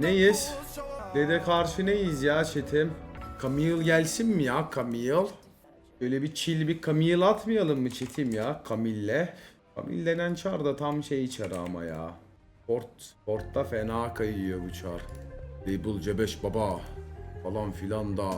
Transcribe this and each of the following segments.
Neyiz? Dede karşı neyiz ya çetim? Camille gelsin mi ya Camille? Böyle bir chill bir Camille atmayalım mı çetim ya Camille? Camille denen çar da tam şey çar ama ya. Port, portta fena kayıyor bu çar. Label C5 baba falan filan da.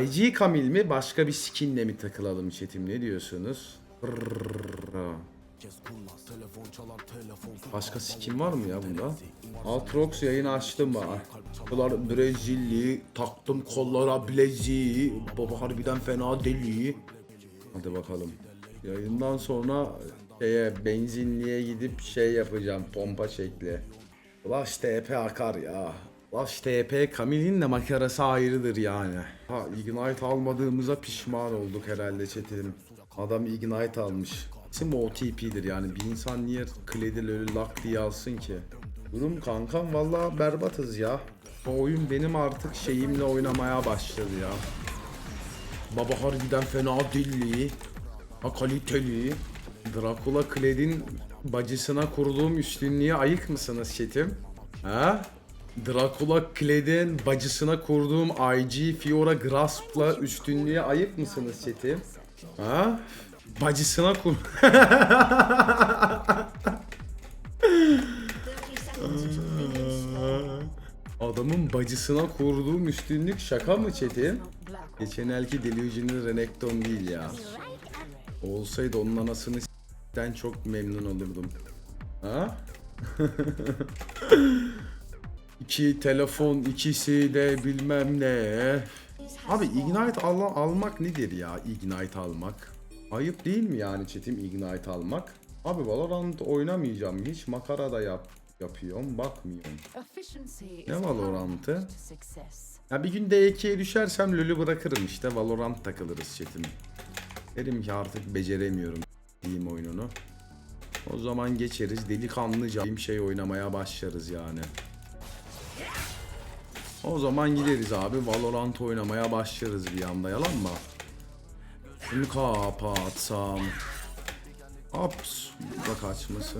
IG Camille mi başka bir skinle mi takılalım çetim ne diyorsunuz? Brrrr. Başka skin var mı ya bunda? Altrox yayını açtım bana. Bunlar Brezilli, taktım kollara bileziği. Baba harbiden fena deli. Hadi bakalım. Yayından sonra şeye benzinliğe gidip şey yapacağım pompa şekli. Ulaş TP akar ya. Ulaş TP Kamil'in de makarası ayrıdır yani. Ha Ignite almadığımıza pişman olduk herhalde çetelim. Adam Ignite almış. Bu OTP'dir yani bir insan niye Kledil öyle lak diye alsın ki? Durum kankam valla berbatız ya. Bu oyun benim artık şeyimle oynamaya başladı ya. Baba harbiden fena dilli. Ha kaliteli. Dracula Kled'in bacısına kurduğum üstünlüğe ayık mısınız çetim? Ha? Dracula Kled'in bacısına kurduğum IG Fiora Grasp'la üstünlüğe ayık mısınız çetim? Ha? Bacısına kur... Adamın bacısına kurduğum üstünlük şaka mı Çetin? Geçen elki Delusional Renekton değil ya. Olsaydı onun anasını s**ten çok memnun olurdum. Ha? İki telefon, ikisi de bilmem ne. Abi Ignite al almak nedir ya? Ignite almak. Ayıp değil mi yani Çetin Ignite almak? Abi Valorant oynamayacağım. Hiç makara da yap yapıyorum. Bakmıyorum. Ne Valorant'ı? Ya bir gün D2'ye düşersem LoL'ü bırakırım işte. Valorant takılırız Çetin. Derim ki artık beceremiyorum diyeyim oyununu. O zaman geçeriz delikanlıca bir şey oynamaya başlarız yani. O zaman gideriz abi Valorant oynamaya başlarız bir anda yalan mı? Şunu kapatsam. Ops. Bu da kaçması.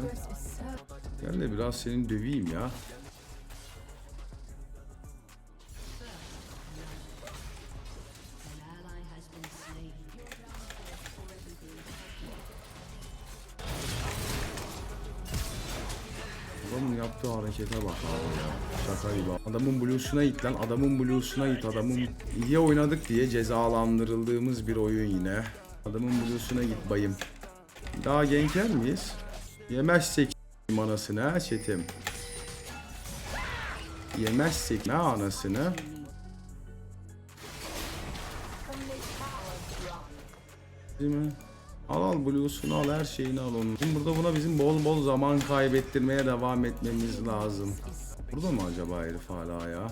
Gel de biraz seni döveyim ya. Harekete bak abi ya. Şaka gibi. Adamın bluesuna git lan. Adamın bluesuna git. Adamın iyi oynadık diye cezalandırıldığımız bir oyun yine. Adamın bluesuna git bayım. Daha genker miyiz? Yemezsek anasını ha çetim. Yemezsek ne anasını? Değil mi? Al al blues'unu al her şeyini al onun. Şimdi burada buna bizim bol bol zaman kaybettirmeye devam etmemiz lazım. Burada mı acaba herif hala ya?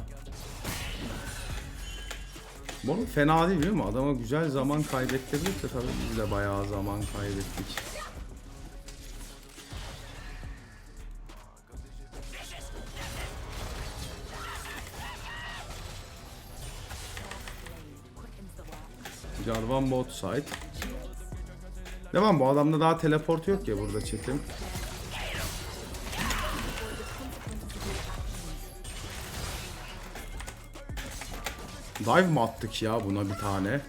Bu fena değil biliyor musun? Adama güzel zaman kaybettirdik de tabii biz de bayağı zaman kaybettik. Jarvan bot side. Devam bu adamda daha teleport yok ya burada çetim. Dive mı attık ya buna bir tane?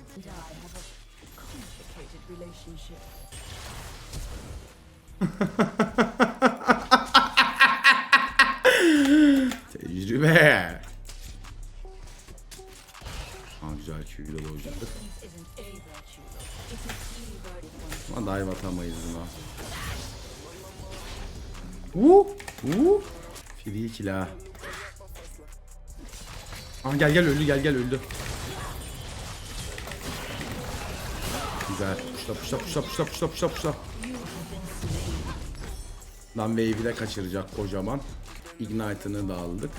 Ama dive atamayız buna. Woo! Woo! Free kill ha. Aa gel gel öldü gel gel öldü. Güzel. Puşla puşla puşla puşla puşla puşla puşla. Lan wave'i de kaçıracak kocaman. Ignite'ını da aldık.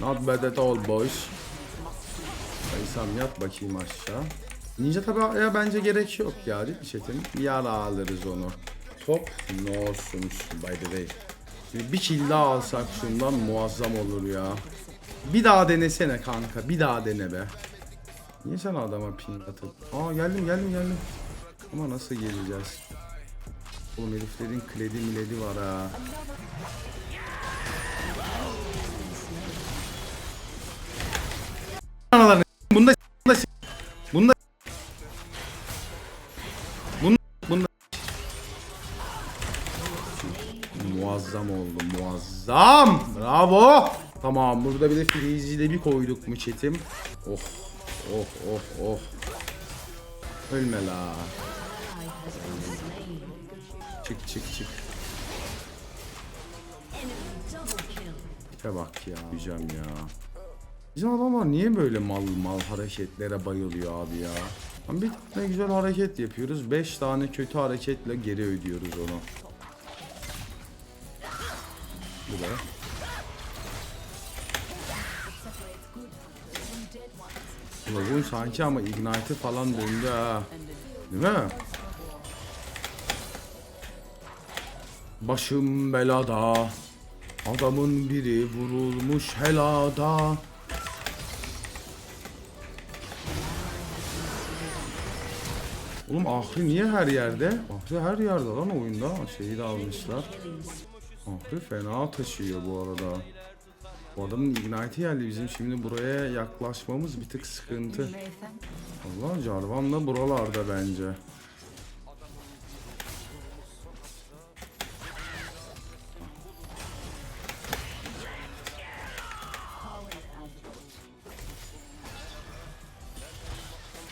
Not bad at all boys. Kaysam yat bakayım aşağı. Ninja tabaya bence gerek yok ya değil mi Çetin? Yara alırız onu. Top ne olsun by the way. Bir kill daha alsak şundan muazzam olur ya. Bir daha denesene kanka. Bir daha dene be. Niye sen adama ping atıp? Aa geldim geldim geldim. Ama nasıl geleceğiz? Oğlum heriflerin kledi miledi var ha. Tamam burada bir de Freeze'i bir koyduk mu çetim. Oh oh oh oh. Ölme la. Çık çık çık. Tipe bak ya. Gücem ya. Bizim adamlar niye böyle mal mal hareketlere bayılıyor abi ya? Bir tane güzel hareket yapıyoruz. 5 tane kötü hareketle geri ödüyoruz onu. Bu da. Lagun sanki ama Ignite'ı falan döndü ha. Değil mi? Başım belada. Adamın biri vurulmuş helada. Oğlum Ahri niye her yerde? Ahri her yerde lan oyunda. Şeyi de almışlar. Ahri fena taşıyor bu arada. Adamın Ignite'i geldi bizim şimdi buraya yaklaşmamız bir tık sıkıntı. Allah Jarvan da buralarda bence.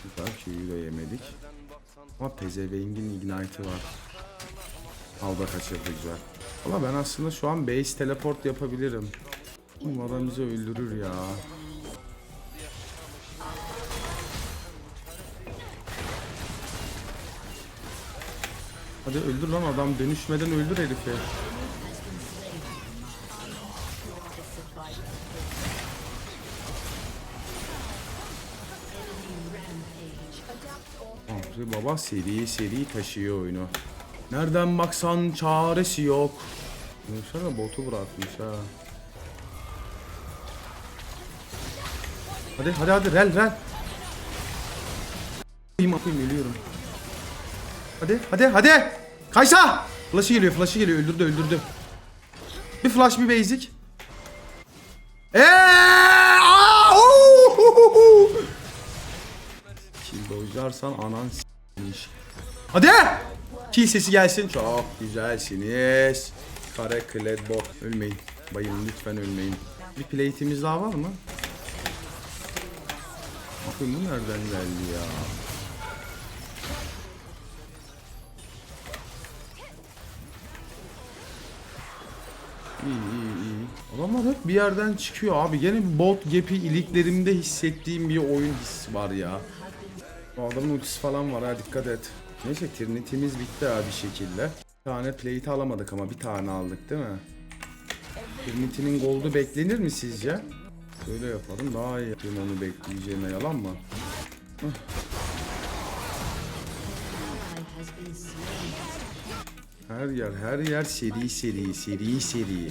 Güzel şeyi de yemedik. Ama Pezeveng'in Ignite'ı var. Alda kaçırdı güzel. Ama ben aslında şu an base teleport yapabilirim. Oğlum adam bizi öldürür ya. Hadi öldür lan adam dönüşmeden öldür herifi. Baba seri seri taşıyor oyunu. Nereden baksan çaresi yok. Düşünsene botu bırakmış ha. Hadi hadi hadi rel rel. Atayım atayım ölüyorum. Hadi hadi hadi. Kaysa. Flash'ı geliyor flash'ı geliyor öldürdü öldürdü. Bir flash bir basic. Eee! Kill dojlarsan anan s**miş. Hadi! Kill sesi gelsin. Çok güzelsiniz. Kare kled bot. Ölmeyin. Bayılın lütfen ölmeyin. Bir plate'imiz daha var mı? Bu nereden geldi ya? İyi iyi iyi. Adamlar hep bir yerden çıkıyor abi. Gene bot gap'i iliklerimde hissettiğim bir oyun hissi var ya. Bu adamın ultisi falan var ha dikkat et. Neyse Trinity'miz bitti ha bir şekilde. Bir tane plate alamadık ama bir tane aldık değil mi? Trinity'nin gold'u beklenir mi sizce? Şöyle yapalım daha iyi. Benim onu bekleyeceğime yalan mı? Her yer her yer seri seri seri seri.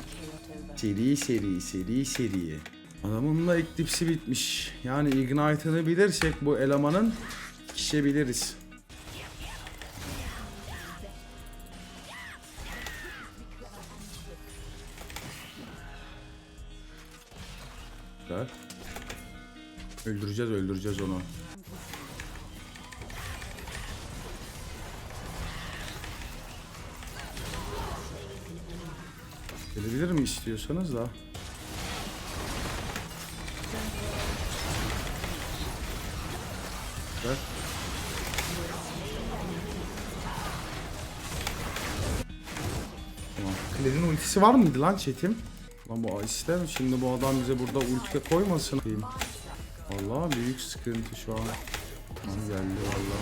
Seri seri seri seri. Adamın da eklipsi bitmiş. Yani Ignite'ını bilirsek bu elemanın kişebiliriz. Öldüreceğiz öldüreceğiz onu. Gelebilir mi istiyorsanız da. Güzel. Tamam. Kledin ultisi var mıydı lan chatim? Lan bu ister? Şimdi bu adam bize burada ulti koymasın. diyeyim. Allah büyük sıkıntı şu an. Lan geldi valla.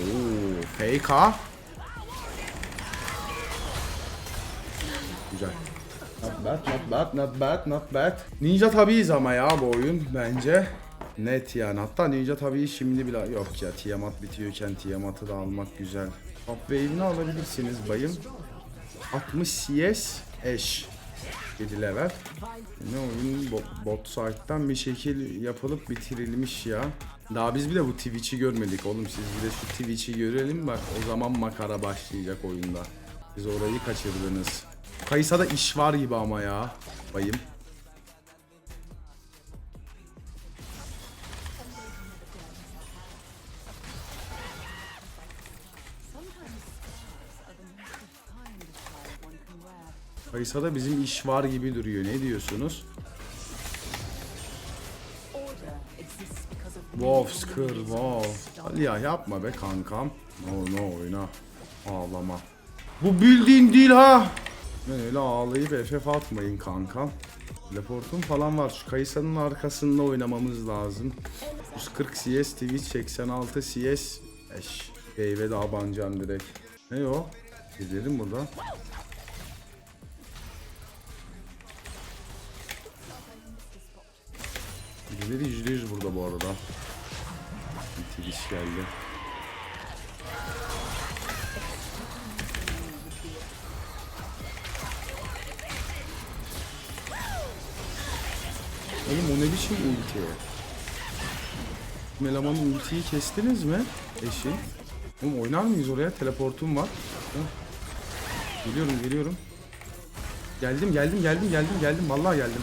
Oo, fake ha. Güzel. Not bad, not bad, not bad, not bad. Ninja tabiiz ama ya bu oyun bence. Net yani. Hatta Ninja tabii şimdi bile yok ya. Tiamat bitiyorken Tiamat'ı da almak güzel. Top wave'ini alabilirsiniz bayım. 60 CS eş. 7 level. Ne oyun bot, bot bir şekil yapılıp bitirilmiş ya. Daha biz bile bu Twitch'i görmedik oğlum. Siz bir de şu Twitch'i görelim bak o zaman makara başlayacak oyunda. Siz orayı kaçırdınız. Kayısa'da iş var gibi ama ya. Bayım. Kayısa'da bizim iş var gibi duruyor. Ne diyorsunuz? Wolves kır, wow. Hadi ya yapma be kankam. No no oyna. Ağlama. Bu bildiğin değil ha. Ben öyle ağlayıp FF atmayın kankam. Teleportum falan var. Şu Kayısa'nın arkasında oynamamız lazım. 140 CS, Twitch 86 CS. Eş. Wave'e daha banacağım direkt. Ne o? Gidelim burada. Birileri %100 burada bu arada. Twitch geldi. Oğlum o ne biçim ulti? Melaman'ın ultiyi kestiniz mi? Eşi. Oğlum oynar mıyız oraya? Teleportum var. Heh. Geliyorum geliyorum. Geldim geldim geldim geldim geldim. Vallahi geldim.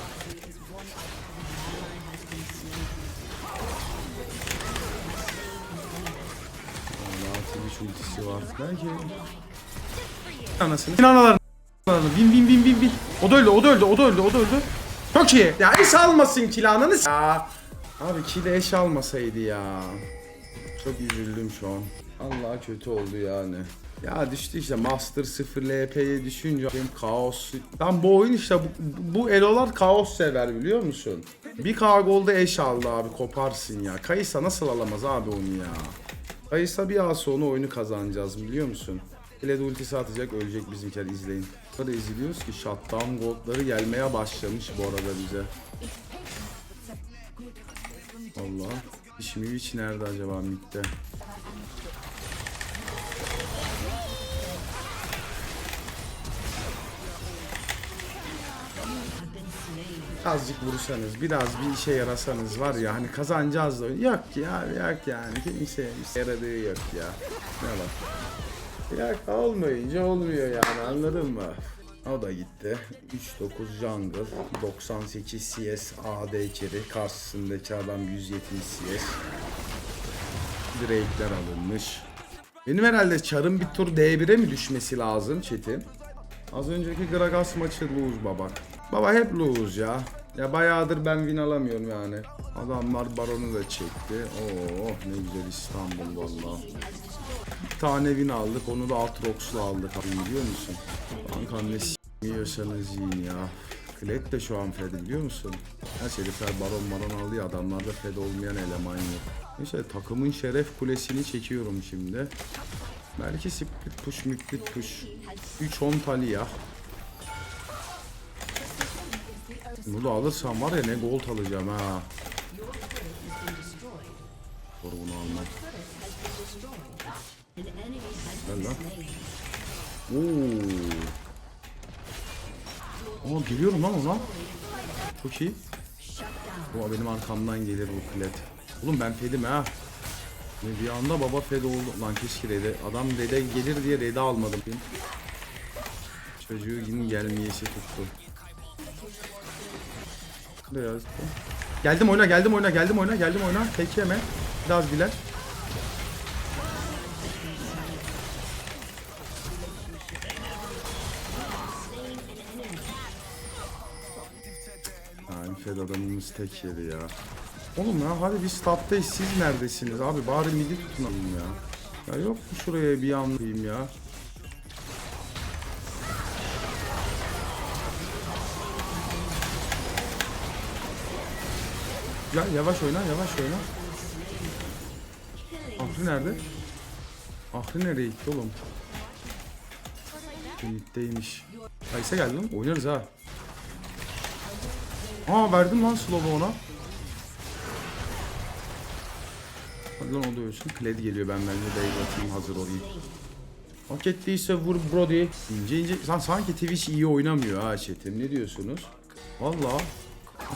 Belki... Anasını. Analarını. Bin bin bin bin bin. O da öldü o da öldü o da öldü o da öldü. Çok iyi. Ya eş almasın kilanını s- ya. Abi kile eş almasaydı ya. Çok üzüldüm şu an. Allah kötü oldu yani. Ya düştü işte Master 0 LP'ye düşünce benim kaos. Lan bu oyun işte bu, bu elolar kaos sever biliyor musun? Bir K golda eş aldı abi koparsın ya. Kayısa nasıl alamaz abi onu ya? Kayısa bir an sonra oyunu kazanacağız biliyor musun? Hele de ultisi atacak ölecek bizimkiler izleyin. Burada izliyoruz ki shutdown goldları gelmeye başlamış bu arada bize. Allah. İşmiviç nerede acaba midde? Azıcık vursanız, biraz bir işe yarasanız var ya hani kazanacağız da yok ya yok yani kimseye bir yaradığı yok ya. Ne bak. Ya olmayınca olmuyor yani anladın mı? O da gitti. 3-9 jungle, 98 CS AD içeri, karşısındaki adam 170 CS. Drake'ler alınmış. Benim herhalde çarın bir tur D1'e mi düşmesi lazım Çetin? Az önceki Gragas maçı lose baba. Baba hep lose ya. Ya bayağıdır ben win alamıyorum yani. Adamlar baronu da çekti. Oo ne güzel İstanbul valla. Bir tane win aldık onu da Aatrox'la aldık abi biliyor musun? Kanka ne s*** yiyorsanız yiyin ya. Kled de şu an fed biliyor musun? Her herifler baron baron alıyor adamlarda fed olmayan eleman yok. Neyse takımın şeref kulesini çekiyorum şimdi. Belki split push müklit push. 3-10 Talia. Bunu da alırsam var ya ne gold alacağım ha. Doğru bunu almak. Gel lan. Oo. Aa geliyorum lan ona. Çok iyi. Bu benim arkamdan gelir bu klet. Oğlum ben fedim ha. Bir anda baba fed oldu. Lan keşke rede. Adam rede gelir diye rede almadım. Çocuğu yine gelmeyesi tuttu. Da. Geldim oyna, geldim oyna, geldim oyna, geldim oyna. Peki hemen. Biraz biler. Yani Fed adamımız tek yedi ya. Oğlum ya hadi biz taptayız siz neredesiniz abi bari midi tutun ya. Ya yok mu şuraya bir anlayayım ya. Ya yavaş oyna yavaş oyna. Ahri nerede? Ahri nereye gitti oğlum? Birlikteymiş. Kaysa geldi lan oynarız ha. Aa verdim lan slow'u ona. Hadi lan o da ölsün. Kled geliyor ben bence base atayım hazır olayım. Hak ettiyse vur Brody. İnce ince. Sen sanki Twitch iyi oynamıyor ha chatim. Ne diyorsunuz? Valla.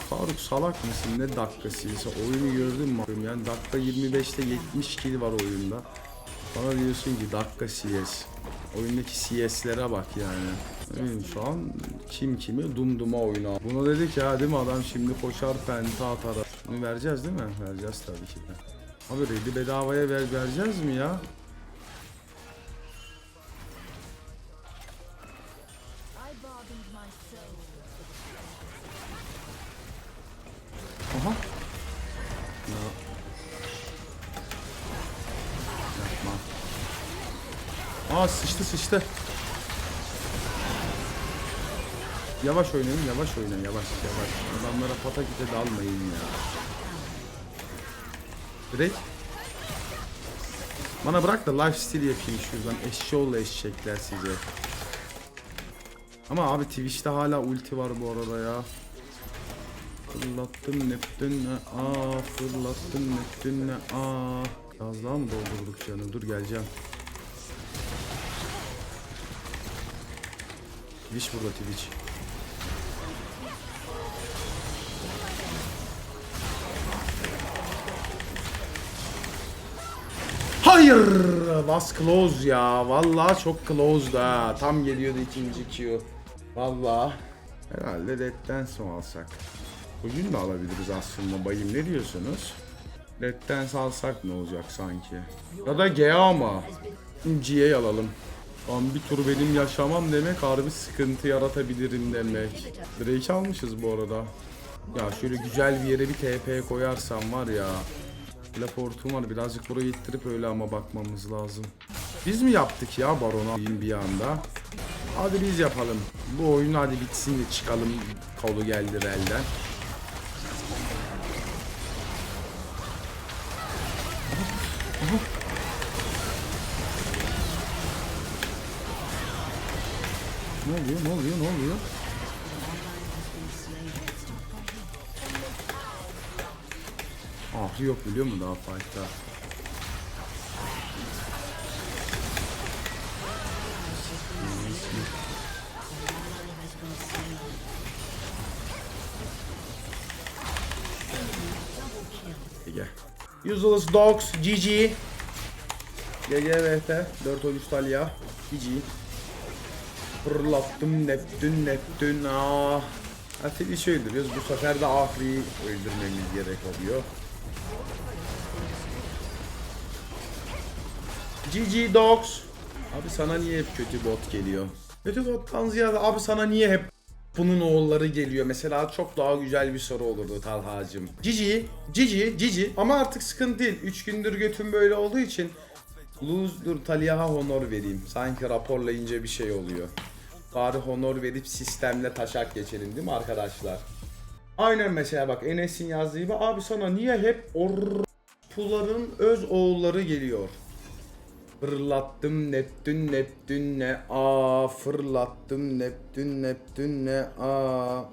Faruk salak mısın? Ne dakikasıysa oyunu gördün mü? Yani dakika 25'te 70 kill var oyunda. Bana diyorsun ki dakika CS. Oyundaki CS'lere bak yani. Benim şu an kim kimi dumduma oyna. Buna dedik ya değil mi adam şimdi koşar penta atar. Bunu vereceğiz değil mi? Vereceğiz tabii ki de. Abi ready bedavaya ver, vereceğiz mi ya? Sıçtı sıçtı. Yavaş oynayın, yavaş oynayın, yavaş yavaş. Adamlara patakite dalmayın ya. Direkt. Bana bırak da lifesteal yapayım şuradan. Eşşoğlu eşekler size. Ama abi Twitch'te hala ulti var bu arada ya. Fırlattım Neptün'le aa fırlattım Neptün'le aa Az daha mı doldurduk canım dur geleceğim Twitch burada Twitch Hayır was close ya vallahi çok close da tam geliyordu ikinci Q Vallahi herhalde Red'den son alsak Bugün de alabiliriz aslında bayım ne diyorsunuz? Red'den salsak ne olacak sanki? Ya da GA mı? GA alalım. Lan bir tur benim yaşamam demek harbi sıkıntı yaratabilirim demek. Drake almışız bu arada. Ya şöyle güzel bir yere bir TP koyarsam var ya. Teleportum var birazcık burayı ittirip öyle ama bakmamız lazım. Biz mi yaptık ya Baron'a bir anda? Hadi biz yapalım. Bu oyun hadi bitsin de çıkalım. Kolu geldi elden. Ne oluyor? Ne oluyor? Ne oluyor? Ah yok biliyor musun daha fight'ta? Gel. Useless Dogs GG GGVT 413 Talya GG Fırlattım Neptün Neptün ah Atili öldürüyoruz bu sefer de Ahri'yi öldürmemiz gerek oluyor GG Dogs Abi sana niye hep kötü bot geliyor? Kötü bottan ziyade abi sana niye hep bunun oğulları geliyor. Mesela çok daha güzel bir soru olurdu Talha'cım. Cici, Cici, Cici ama artık sıkıntı değil. 3 gündür götüm böyle olduğu için Lose dur Taliha'ya honor vereyim. Sanki raporlayınca bir şey oluyor. Bari honor verip sistemle taşak geçelim değil mi arkadaşlar? Aynen mesela bak Enes'in yazdığı gibi abi sana niye hep orpuların öz oğulları geliyor? Fırlattım Neptün Neptün ne aa fırlattım Neptün Neptün ne aa